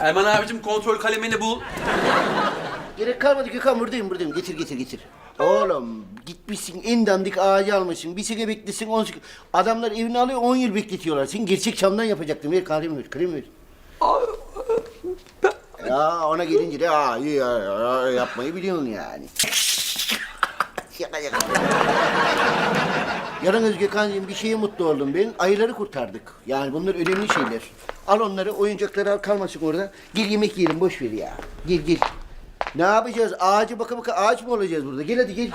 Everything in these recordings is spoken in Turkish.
Erman abicim kontrol kalemini bul. Gerek kalmadı Gökhan buradayım buradayım. Getir getir getir. Oğlum gitmişsin en dandik ağacı almışsın. Bir sene beklesin 10 sene. Adamlar evini alıyor 10 yıl bekletiyorlar. Sen gerçek çamdan yapacaktın. Ver kalem ver kalem ver. Ya ona gelince de aa ya, ya, yapmayı biliyorsun yani. Şaka şaka. Yalnız Gökhan'cığım bir şeye mutlu oldum ben. Ayıları kurtardık. Yani bunlar önemli şeyler. Al onları, oyuncakları al kalmasın orada. Gel yemek yiyelim, boş ver ya. Gel gel. Ne yapacağız? Ağacı baka baka ağaç mı olacağız burada? Gel hadi gel.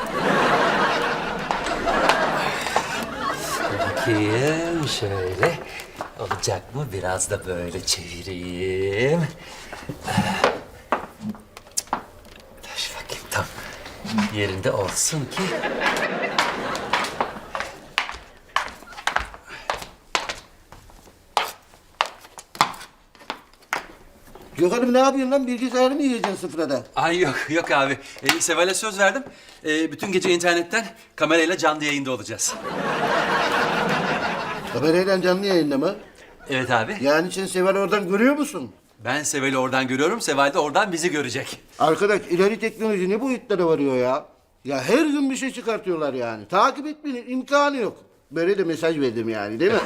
Bakayım şöyle. Olacak mı? Biraz da böyle çevireyim. Dur bakayım tam yerinde olsun ki. Gökhan'ım ne yapıyorsun lan? Bilgisayarı mı yiyeceksin sıfırada? Ay yok yok abi. Ee, Seval'e söz verdim. Ee, bütün gece internetten kamerayla canlı yayında olacağız. Kamerayla canlı yayında mı? Evet abi. Yani sen Seval oradan görüyor musun? Ben Seval'i oradan görüyorum. Seval de oradan bizi görecek. Arkadaş ileri teknoloji ne boyutlara varıyor ya? Ya her gün bir şey çıkartıyorlar yani. Takip etmenin imkanı yok. Böyle de mesaj verdim yani değil mi?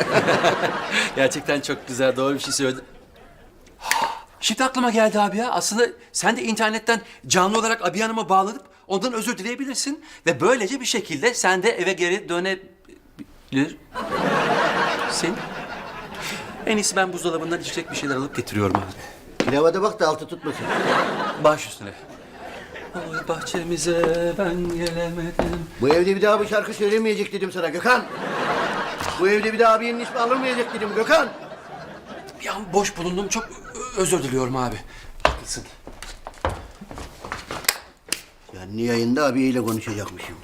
Gerçekten çok güzel, doğru bir şey söyledin. Şimdi aklıma geldi abi ya. Aslında sen de internetten canlı olarak abi Hanım'a bağlanıp ondan özür dileyebilirsin. Ve böylece bir şekilde sen de eve geri dönebilirsin. En iyisi ben buzdolabından içecek bir şeyler alıp getiriyorum abi. Pilava da bak da altı tutmasın. Baş üstüne. Oy bahçemize ben gelemedim. Bu evde bir daha bu şarkı söylemeyecek dedim sana Gökhan. Bu evde bir daha abinin ismi alınmayacak dedim Gökhan. Bir an boş bulundum. Çok özür diliyorum abi. Haklısın. Yani yayında abiyle konuşacakmışım.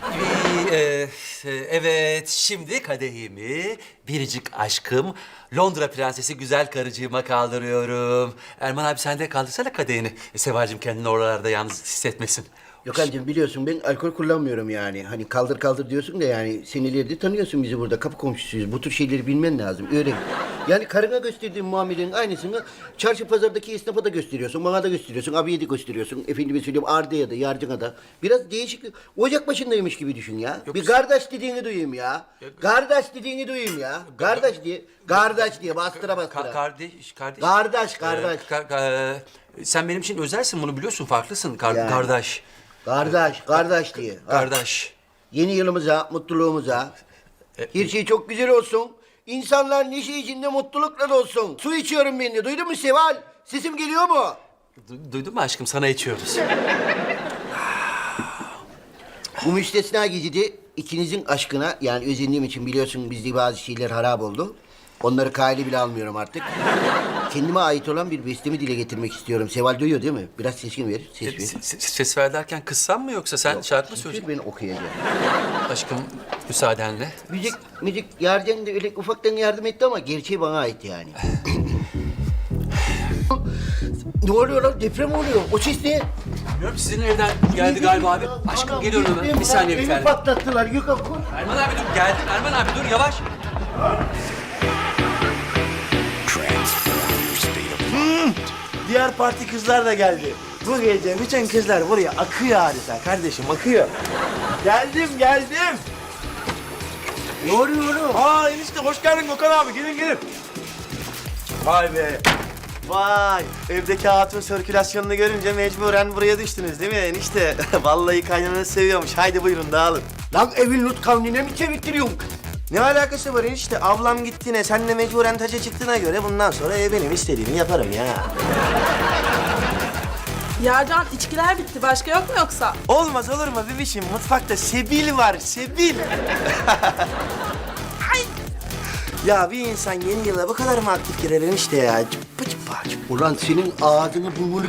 Ee, e, evet, şimdi kadehimi biricik aşkım Londra prensesi güzel karıcığıma kaldırıyorum. Erman abi sen de kaldırsana kadehini. E, Sevacığım kendini oralarda yalnız hissetmesin. Gökhan'cığım biliyorsun ben alkol kullanmıyorum yani. Hani kaldır kaldır diyorsun da yani senelerde tanıyorsun bizi burada. Kapı komşusuyuz. Bu tür şeyleri bilmen lazım. Öyle. Yani karına gösterdiğin muamelenin aynısını çarşı pazardaki esnafa da gösteriyorsun. Bana da gösteriyorsun. Abiye de gösteriyorsun. Efendime söyleyeyim Arda'ya da, Yarcın'a da. Biraz değişik. Ocak başındaymış gibi düşün ya. bir kardeş dediğini duyayım ya. Kardeş dediğini duyayım ya. Kardeş diye. Kardeş diye bastıra bastıra. Ka- kardeş, kardeş. Kardeş, kardeş. Ee, ka- ka- sen benim için özelsin bunu biliyorsun farklısın kar- Yani. kardeş. Kardeş, kardeş diye. Ha. Kardeş. Yeni yılımıza, mutluluğumuza. Her şey çok güzel olsun. İnsanlar neşe içinde mutlulukla olsun. Su içiyorum ben de. Duydun mu Seval? Sesim geliyor mu? Du- duydun mu aşkım sana içiyoruz. Bu müstesna gecede ikinizin aşkına yani özendiğim için biliyorsun bizde bazı şeyler harap oldu. Onları kaydı bile almıyorum artık. Kendime ait olan bir bestemi dile getirmek istiyorum. Seval duyuyor değil mi? Biraz sesini ver. Ses ver. Se- se- ses ver derken kıssam mı yoksa sen şarkı mı söyleyeceksin? ben okuyacağım. Aşkım müsaadenle. Müzik, müzik Yarcan da öyle ufaktan yardım etti ama gerçeği bana ait yani. ne oluyor lan? Deprem oluyor. O ses ne? Bilmiyorum sizin evden geldi galiba abi. Aşkım geliyorum hemen. Bir saniye bir Evi tane. patlattılar. Gökhan koş. Erman abi dur geldim. Erman abi dur yavaş. Diğer parti kızlar da geldi. Bu gece bütün kızlar buraya akıyor adeta kardeşim akıyor. geldim geldim. Ne oluyor? Aa enişte hoş geldin Gökhan abi gelin gelin. Vay be. Vay evdeki hatun sirkülasyonunu görünce mecburen buraya düştünüz değil mi enişte? Vallahi kaynananı seviyormuş. Haydi buyurun dağılın. Lan evin Lut kavmine mi çevirttiriyorsun? Ne alakası var enişte? Ablam gittiğine, sen de mecburen taça çıktığına göre bundan sonra ev benim istediğimi yaparım ya. Yarcan içkiler bitti. Başka yok mu yoksa? Olmaz olur mu bebişim? Mutfakta sebil var, sebil. Ya bir insan yeni yıla bu kadar mı aktif girer enişte ya? Çıppa çıppa. Ulan senin ağzını burnunu...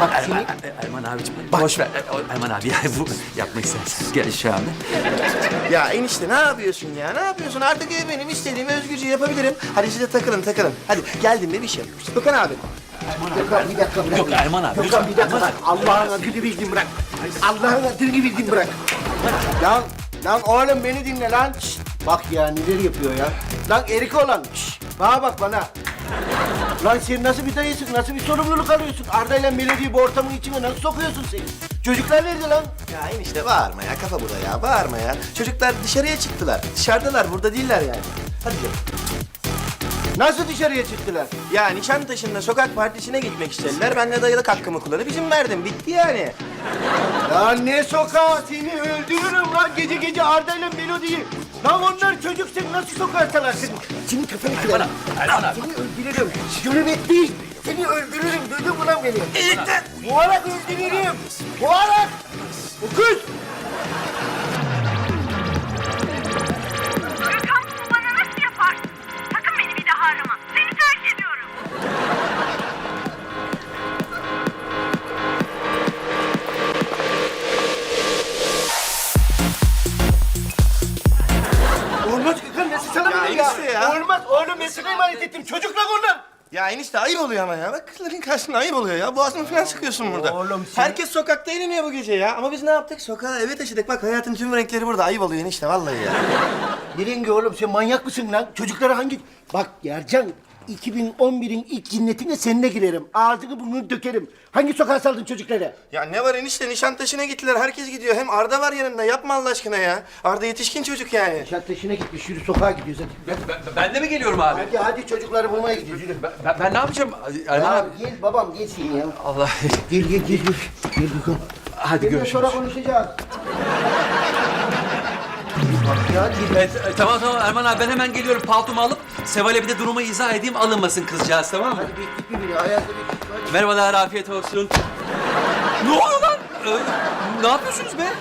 Bak seni... Erman, Erman abicim boş ver. Erman abi ya bu yapma istersen. Gel şu anda. Ya enişte ne yapıyorsun ya? Ne yapıyorsun? Artık ev benim istediğimi özgürce yapabilirim. Hadi siz de takılın takılın. Hadi geldim bebişim. Gökhan abi. Gökhan bir dakika bırak. Yok Erman abi. Gökhan lütfen. bir dakika bak. Allah'ın adını bildin bırak. Allah'ın adını bildin bırak. Lan, lan oğlum beni dinle lan. Şşt, bak ya neler yapıyor ya. Lan erik olan. Bana bak bana. Lan sen nasıl bir dayısın, nasıl bir sorumluluk alıyorsun? Arda ile Melodi'yi bu ortamın içine nasıl sokuyorsun sen? Çocuklar nerede lan? Ya enişte bağırma ya kafa burada ya bağırma ya. Çocuklar dışarıya çıktılar. Dışarıdalar burada değiller yani. Hadi canım. Nasıl dışarıya çıktılar? Ya Nişantaşı'nda sokak partisine gitmek istediler. Ben de dayılık hakkımı kullanıp izin verdim. Bitti yani. Lan ne sokağa seni öldürürüm lan gece gece Arda ile Melodi'yi. Lan onlar çocuk nasıl sokağa salarsın? Senin kafanı kırarım. Seni öldürürüm. Cünübet değil. Seni öldürürüm. Duydun mu lan beni? Boğarak öldürürüm. Boğarak. O enişte ya. Olmaz oğlum ben sana emanet ettim. Çocuklar onlar. Ya enişte ayıp oluyor ama ya. Bak kızların karşısında ayıp oluyor ya. Boğazını falan sıkıyorsun burada. Oğlum sen- Herkes sokakta eğleniyor bu gece ya. Ama biz ne yaptık? Sokağa eve taşıdık. Bak hayatın tüm renkleri burada. Ayıp oluyor enişte vallahi ya. Ne rengi oğlum sen manyak mısın lan? Çocuklara hangi... Bak Yercan 2011'in ilk cinnetine seninle girerim. Ağzını burnunu dökerim. Hangi sokağa saldın çocuklara? Ya ne var enişte? Nişantaşı'na gittiler. Herkes gidiyor. Hem Arda var yanında. Yapma Allah aşkına ya. Arda yetişkin çocuk yani. Nişantaşı'na gitmiş yürü sokağa gidiyoruz hadi. Ben, ben- ben de mi geliyorum abi? Hadi hadi çocukları bulmaya gidiyoruz yürü. Ben, ben- ben ne yapacağım? Erman Ya abi. gel babam gel sen ya. Allah. Gel gel gel gel. Gel bakalım. Hadi Seninle görüşürüz. sonra konuşacağız. Bak ya. Evet, e, tamam tamam Erman abi ben hemen geliyorum. Paltomu alıp Seval'e bir de durumu izah edeyim. Alınmasın kızcağız tamam mı? Hadi beklet birbirini ayazda beklet. Hadi. Merhabalar, afiyet olsun. ne oluyor lan? Ee, ne yapıyorsunuz be?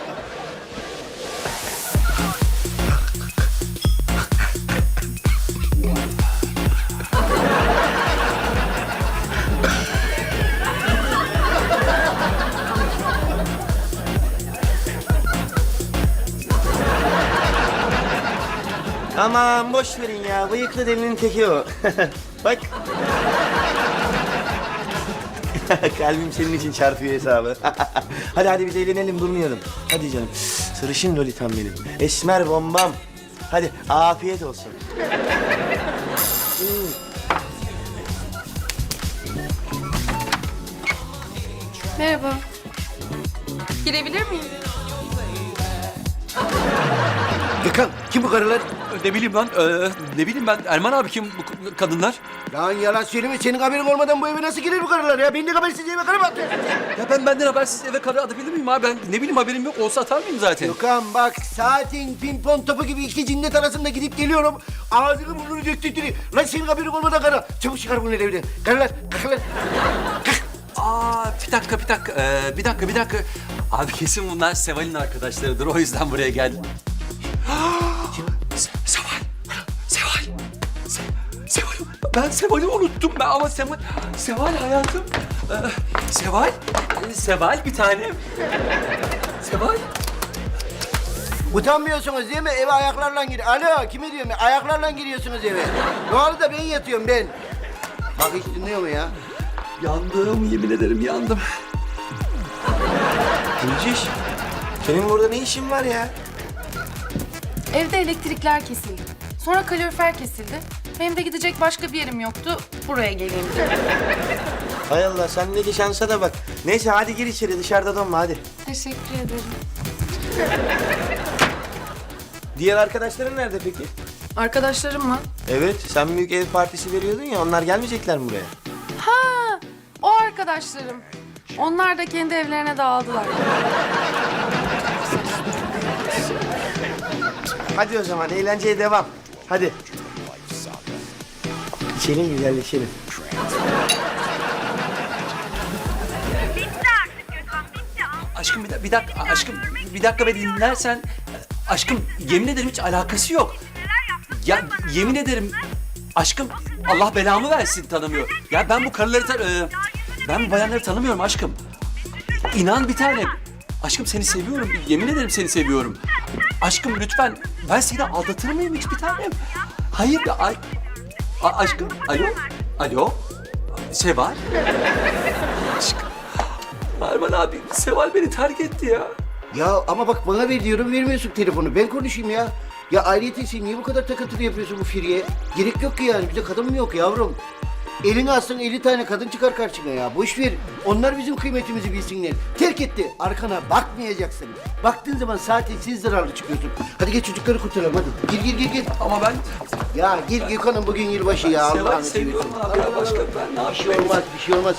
Aman boş verin ya. Bıyıklı delinin teki o. Bak. Kalbim senin için çarpıyor hesabı. hadi hadi biz eğlenelim durmayalım. Hadi canım. Sarışın lolitam benim. Esmer bombam. Hadi afiyet olsun. Merhaba. Girebilir miyim? Gökhan kim bu karılar? Ne bileyim lan, ee, ne bileyim ben. Erman abi kim bu kadınlar? Lan yalan söyleme senin haberin olmadan bu eve nasıl girer bu karılar ya? Beni de habersiz eve karı mı atıyorsun? Ya ben benden habersiz eve karı atabilir miyim abi? Ben ne bileyim haberim yok. Olsa atar mıyım zaten? Gökhan bak saatin pimpon topu gibi iki cinnet arasında gidip geliyorum. Ağzını burnunu döktürdü. Lan senin haberin olmadan karı. Çabuk çıkar bunu evden. Karılar, karılar. Aa bir dakika bir dakika ee, bir dakika bir dakika. Abi kesin bunlar Seval'in arkadaşlarıdır. O yüzden buraya geldim. Se- Seval. Seval. Se- Seval. Ben Seval'i unuttum ben ama Seval. Seval hayatım. Ee, Seval. Seval bir tanem. Seval. Utanmıyorsunuz değil mi? Eve ayaklarla gir. Alo kimi diyorum ya? Ayaklarla giriyorsunuz eve. Doğru da ben yatıyorum ben. Bak hiç dinliyor mu ya? Yandım yemin ederim yandım. Gülciş. Senin burada ne işin var ya? Evde elektrikler kesildi. Sonra kalorifer kesildi. Benim de gidecek başka bir yerim yoktu. Buraya geleyim dedim. Hay Allah sendeki şansa da bak. Neyse hadi gir içeri dışarıda donma hadi. Teşekkür ederim. Diğer arkadaşların nerede peki? Arkadaşlarım mı? Evet sen büyük ev partisi veriyordun ya onlar gelmeyecekler mi buraya? Ha, o arkadaşlarım. Onlar da kendi evlerine dağıldılar. Hadi o zaman eğlenceye devam. Hadi. İçelim güzelleşelim. Aşkım bir, da- bir dakika aşkım bir dakika beni dinlersen aşkım yemin ederim hiç alakası yok. Ya yemin ederim aşkım Allah belamı versin tanımıyor. Ya ben bu karıları tan- e, ben bu bayanları tanımıyorum aşkım. İnan bir tanem. Aşkım seni seviyorum. Yemin ederim seni seviyorum. Aşkım lütfen ben seni aldatır mıyım hiç bir tanem? Hayır ay, A- aşkım alo alo Seval. Aşkım. Erman abi Seval beni terk etti ya. Ya ama bak bana ver diyorum vermiyorsun telefonu. Ben konuşayım ya. Ya ayrıyeten sen niye bu kadar takıntılı yapıyorsun bu Firiye? Gerek yok ki yani. Bize kadın mı yok yavrum? Elini alsın 50 tane kadın çıkar karşına ya. Boş ver. Onlar bizim kıymetimizi bilsinler. Terk etti. Arkana bakmayacaksın. Baktığın zaman zaten siz zararlı çıkıyorsun. Hadi gel çocukları kurtaralım hadi. Gir gir gir gir. Ama ben Ya gir Gökhan'ım bugün yılbaşı ya. Seval Allah'ını seviyorum seversen. abi ya. Başka ben ne Bir şey olmaz, bir şey olmaz.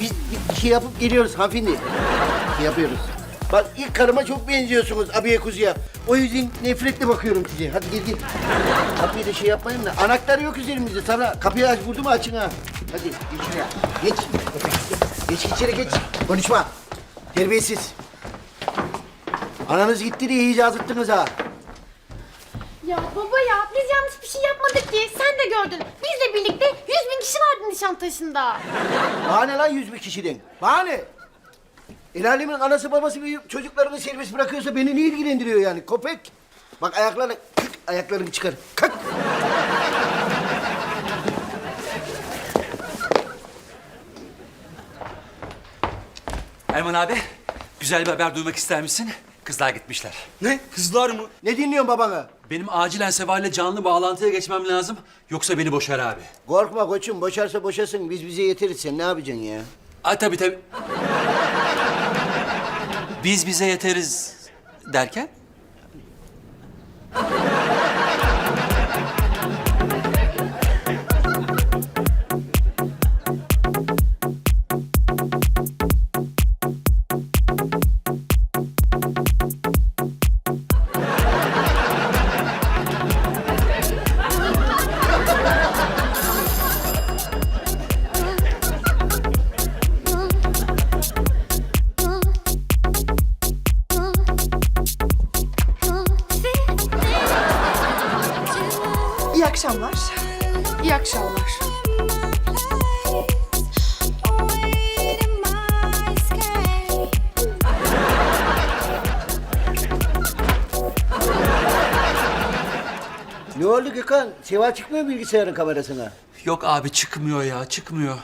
Biz bir şey yapıp geliyoruz hanımefendi. Şey yapıyoruz. Bak ilk karıma çok benziyorsunuz abiye kuzuya. O yüzden nefretle bakıyorum size. Hadi gel gel. Kapıyı da şey yapmayın da. Anahtar yok üzerimizde. Sana kapıyı aç vurdu mu açın ha. Hadi geç şuraya. Geç. Geç içeri geç. Konuşma. Terbiyesiz. Ananız gitti diye iyice azıttınız ha. Ya baba ya biz yanlış bir şey yapmadık ki. Sen de gördün. Bizle birlikte yüz bin kişi vardı Nişantaşı'nda. Bahane lan yüz bir kişiden. Bahane. El alemin anası babası büyüyüp çocuklarını serbest bırakıyorsa beni ne ilgilendiriyor yani? Köpek. Bak ayaklarını, kık, ayaklarını çıkar. Kalk. Erman abi, güzel bir haber duymak ister misin? Kızlar gitmişler. Ne? Kızlar mı? Ne dinliyorsun babana? Benim acilen Seval'le canlı bağlantıya geçmem lazım. Yoksa beni boşar abi. Korkma koçum, boşarsa boşasın. Biz bize yeteriz. Sen ne yapacaksın ya? Ay tabii tabii. Biz bize yeteriz derken? Oldu Gökhan? Seval çıkmıyor bilgisayarın kamerasına? Yok abi çıkmıyor ya, çıkmıyor.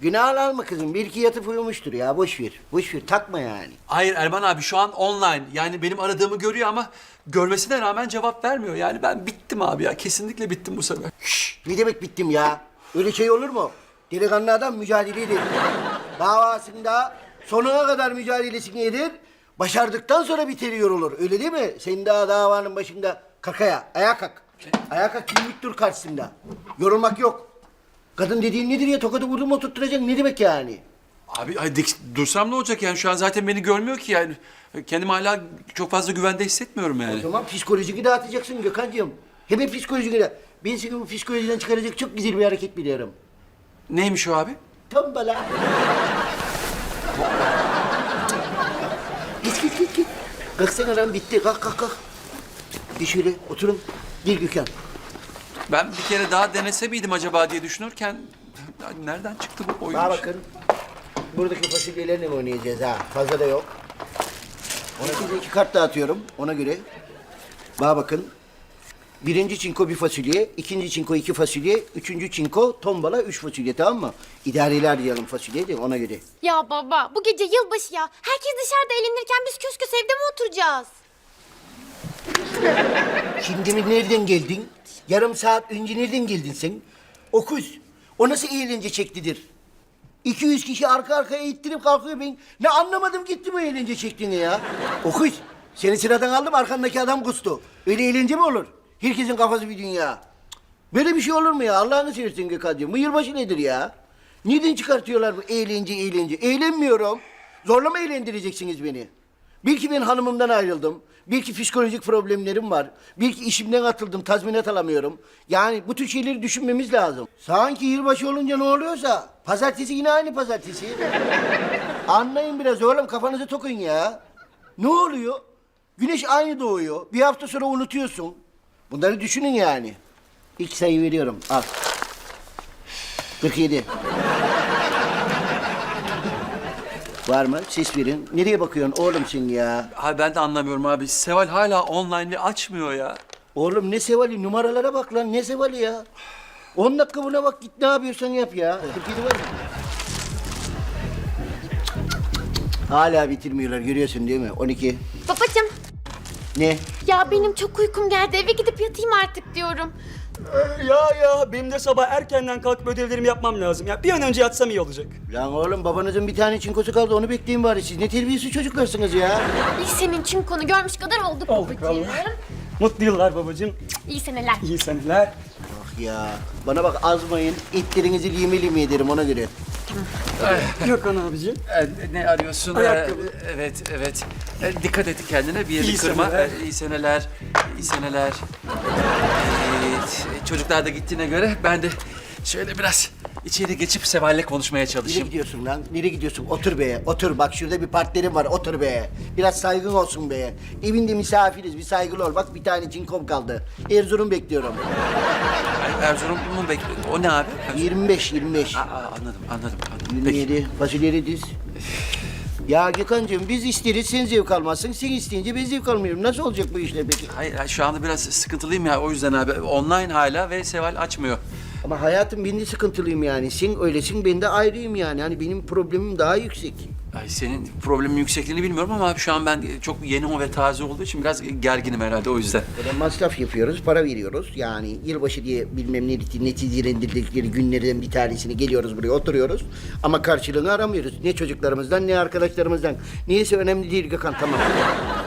Günah alma kızım. Belki yatıp uyumuştur ya. Boş ver. Boş ver. Takma yani. Hayır Erman abi şu an online. Yani benim aradığımı görüyor ama görmesine rağmen cevap vermiyor. Yani ben bittim abi ya. Kesinlikle bittim bu sefer. Ne demek bittim ya? Öyle şey olur mu? Delikanlı adam mücadele eder. Davasında sonuna kadar mücadelesini eder. Başardıktan sonra bitiriyor olur. Öyle değil mi? Sen daha davanın başında kakaya, ayağa kalk. Ayağa kalk kimlik dur karşısında. Yorulmak yok. Kadın dediğin nedir ya? Tokadı vurdum oturtturacaksın. Ne demek yani? Abi ay, dik- dursam ne olacak yani? Şu an zaten beni görmüyor ki yani. Kendimi hala çok fazla güvende hissetmiyorum O yani. zaman psikolojini dağıtacaksın Gökhan'cığım. Hemen psikolojini de. Ben seni bu psikolojiden çıkaracak çok güzel bir hareket biliyorum. Neymiş o abi? Tombala. git git git git. Kalksana lan bitti. Kalk kalk kalk. Bir şöyle oturun. Gir Gökhan. Ben bir kere daha denese miydim acaba diye düşünürken... ya Nereden çıktı bu oyun? Bana bakın. Buradaki fasulyelerle mi oynayacağız ha? Fazla da yok. Ona size iki kart dağıtıyorum. Ona göre. Bana bakın. Birinci çinko bir fasulye, ikinci çinko iki fasulye, üçüncü çinko tombala üç fasulye tamam mı? İdareler diyelim fasulye de ona göre. Ya baba bu gece yılbaşı ya. Herkes dışarıda eğlenirken biz kös evde mi oturacağız? Şimdi mi nereden geldin? Yarım saat önce nereden geldin sen? Okuz. O nasıl eğlence çektidir? 200 kişi arka arkaya ittirip kalkıyor ben. Ne anlamadım gitti bu eğlence çektiğini ya. Okuz. Seni sıradan aldım arkandaki adam kustu. Öyle eğlence mi olur? Herkesin kafası bir dünya. Böyle bir şey olur mu ya? Allah'ını seversen Gökhan'cığım. Bu yılbaşı nedir ya? Nereden çıkartıyorlar bu eğlence eğlence? Eğlenmiyorum. Zorla mı eğlendireceksiniz beni? Belki ben hanımımdan ayrıldım. Belki psikolojik problemlerim var. Belki işimden atıldım, tazminat alamıyorum. Yani bu tür şeyleri düşünmemiz lazım. Sanki yılbaşı olunca ne oluyorsa, pazartesi yine aynı pazartesi. Anlayın biraz oğlum, kafanızı tokun ya. Ne oluyor? Güneş aynı doğuyor. Bir hafta sonra unutuyorsun. Bunları düşünün yani. İlk sayı veriyorum, al. 47. Var mı? Ses verin. Nereye bakıyorsun oğlum sen ya? Abi ben de anlamıyorum abi. Seval hala online ve açmıyor ya. Oğlum ne sevali numaralara bak lan ne sevali ya. 10 dakika buna bak git ne yapıyorsan yap ya. 47 var mı? Hala bitirmiyorlar görüyorsun değil mi? 12. Babacığım Ne? ya benim çok uykum geldi eve gidip yatayım artık diyorum. Ya ya benim de sabah erkenden kalkıp ödevlerimi yapmam lazım. Ya bir an önce yatsam iyi olacak. Lan oğlum babanızın bir tane çinkosu kaldı onu bekleyin bari. Siz ne terbiyesiz çocuklarsınız ya. Biz senin çinkonu görmüş kadar olduk Olduk babacığım. vallahi. Mutlu yıllar babacığım. İyi seneler. İyi seneler. Bak ya. Bana bak azmayın. İtlerinizi lime lime ederim ona göre. Gökhan abicim. Ee, ne arıyorsun? Ayakkabı. Ee, evet, evet. Ee, dikkat et kendine, bir yeri İyi kırma. seneler. Ee, iyi seneler, iyi seneler. Evet, çocuklar da gittiğine göre ben de şöyle biraz içeri geçip Seval'le konuşmaya Nereye çalışayım. gidiyorsun lan? Nereye gidiyorsun? Otur be. Otur. Bak şurada bir partnerim var. Otur be. Biraz saygın olsun be. Evinde misafiriz. Bir saygılı ol. Bak bir tane çinkom kaldı. Erzurum bekliyorum. Ay, Erzurum mu bekliyor? O ne abi? 25, 25. Aa, anladım, anladım, anladım. Peki. 27. Fasulyeleri diz. Ya Gökhan'cığım biz isteriz sen zevk almazsın. Sen isteyince ben zevk almıyorum. Nasıl olacak bu işler peki? Hayır, şu anda biraz sıkıntılıyım ya o yüzden abi. Online hala ve Seval açmıyor. Ama hayatım ben de sıkıntılıyım yani. Sen öylesin ben de ayrıyım yani. Hani benim problemim daha yüksek. Ay senin problemin yüksekliğini bilmiyorum ama şu an ben çok yeni ve taze olduğu için biraz gerginim herhalde o yüzden. Böyle masraf yapıyoruz, para veriyoruz. Yani yılbaşı diye bilmem ne neticelendirdikleri günlerden bir tanesini geliyoruz buraya oturuyoruz. Ama karşılığını aramıyoruz. Ne çocuklarımızdan ne arkadaşlarımızdan. Niyeyse önemli değil Gökhan tamam.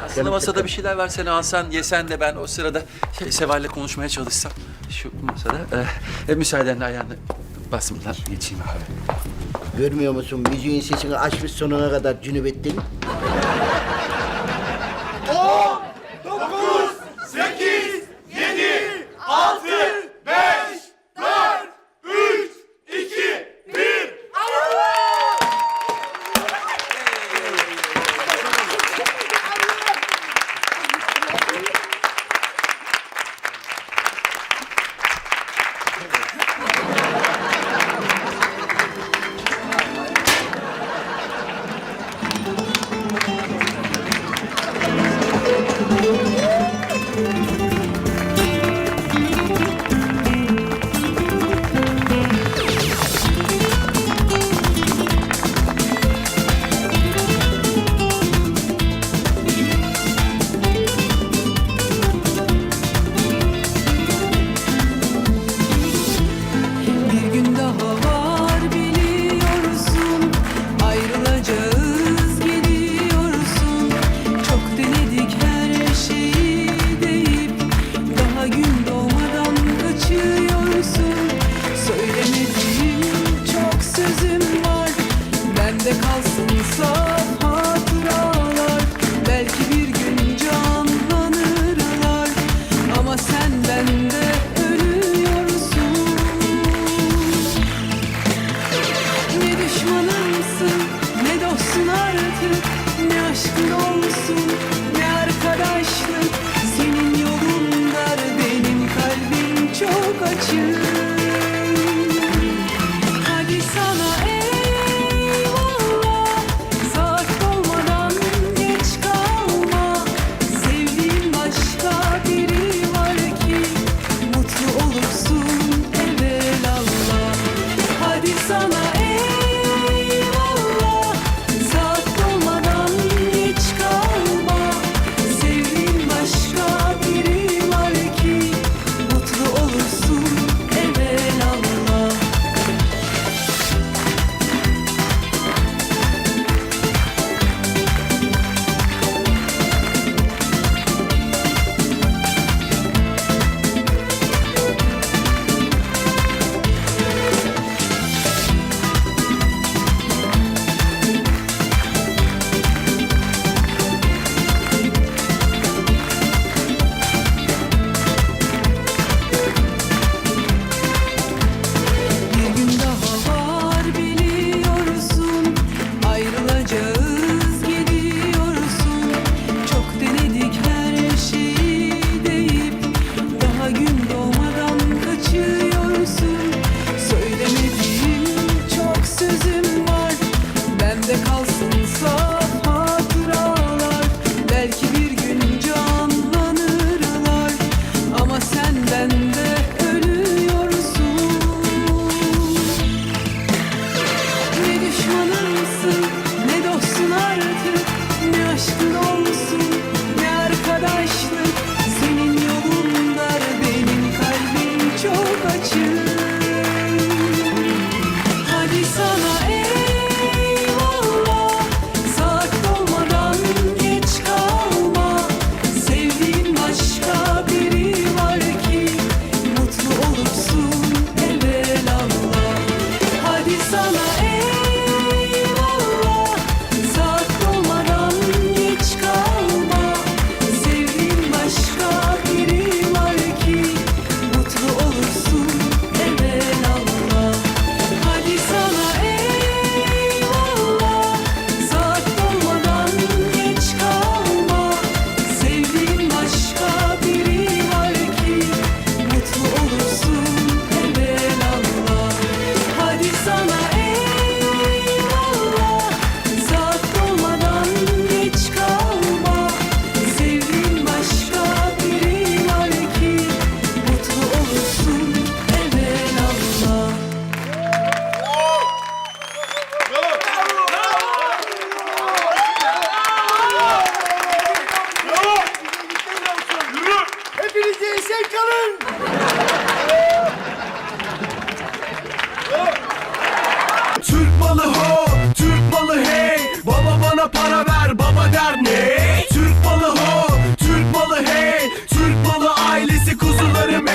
Aslında masada bir şeyler versen alsan yesen de ben o sırada şey, Seval'le konuşmaya çalışsam şu masada. E, e, müsaadenle ayağını basmadan geçeyim abi. Görmüyor musun? Müziğin sesini açmış sonuna kadar cünübettin. Ne